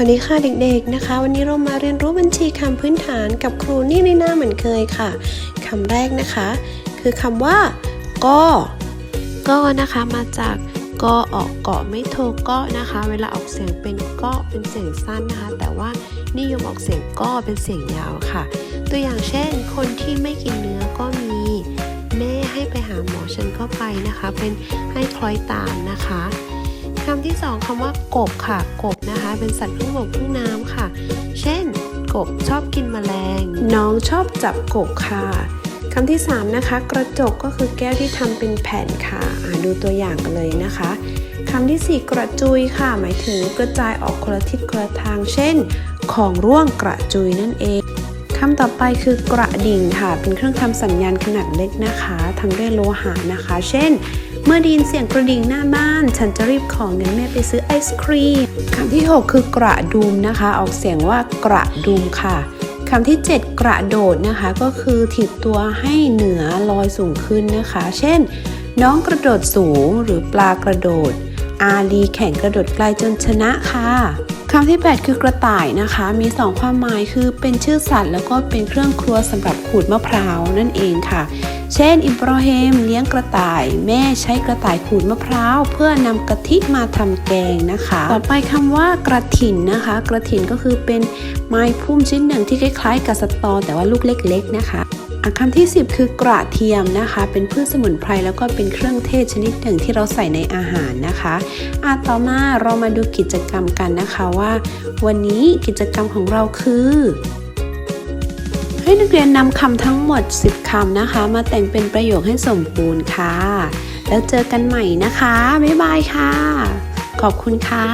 วัสดีค่ะเด็กๆนะคะ วันนี้เรามาเรียนรู้บัญชีคำพื้นฐานกับครูนี่ในหน้าเหมือนเคยค่ะคำแรกนะคะ คือคำว่าก็ก็นะคะมาจากกอออกเกาะไม่โทก็นะคะ เวลาออกเสียงเป็นก็เป็นเสียงสั้นนะคะ แต่ว่านิยมออกเสียงก็เป็นเสียงยาวค่ะ ตัวอย่างเช่น คนที่ไม่กินเนื้อก็มี แม่ให้ไปหาหมอฉันก็ไปนะคะ เป็นให้คล้อยตามนะคะ คำที่สองคำว่ากบค่ะ กบนะคะ เป็นสัตว์ครึ่งบกครึ่งน้ำค่ะ เช่น กบชอบกินแมลง น้องชอบจับกบค่ะคำที่สามนะคะ กระจกก็คือแก้วที่ทำเป็นแผ่นค่ะอ่าดูตัวอย่างกันเลยนะคะคำที่สี่กระจุยค่ะ หมายถึงกระจายออกคนละทิศคนละทาง เช่น ของร่วงกระจุยนั่นเองคำต่อไปคือกระดิ่งค่ะ เป็นเครื่องทำสัญญาณขนาดเล็กนะคะทำด้วยโลหะนะคะ เช่น เมื่อไดยินเสียงกระดิ่งหน้าบ้าน ฉันจะรีบขอเงินแม่ไปซื้อไอศครีมคำที่ 6 คือกระดุมนะคะ ออกเสียงว่ากระดุมค่ะคำที่ 7 กระโดดนะคะก็คือถีบตัวให้เหนือลอยสูงขึ้นนะคะ เช่น น้องกระโดดสูงหรือปลากระโดด อาลีแข่งกระโดดไกลจนชนะค่ะคำที่ 8 คือกระต่ายนะคะ มี 2 ความหมายคือเป็นชื่อสัตว์ แล้วก็เป็นเครื่องครัวสำหรับขูดมะพร้าวนั่นเองค่ะ เช่น อิบราฮิมเลี้ยงกระต่าย แม่ใช้กระต่ายขูดมะพร้าว เพื่อนำกะทิมาทำแกงนะคะ ต่อไปคำว่ากระถินนะคะ กระถินก็คือเป็นไม้พุ่มชิ้นหนึ่งที่คล้ายๆกับสตอ แต่ว่าลูกเล็ก ๆ นะคะอะคำที่ 10 คือกระเทียมนะคะ เป็นพืชสมุนไพรแล้วก็เป็นเครื่องเทศชนิดหนึ่งที่เราใส่ในอาหารนะคะอะต่อมาเรามาดูกิจกรรมกันนะคะว่า วันนี้กิจกรรมของเราคือ ให้นักเรียนนำคำทั้งหมด 10คำนะคะ มาแต่งเป็นประโยคให้สมบูรณ์ค่ะ แล้วเจอกันใหม่นะคะ บ๊ายบายค่ะ ขอบคุณค่ะ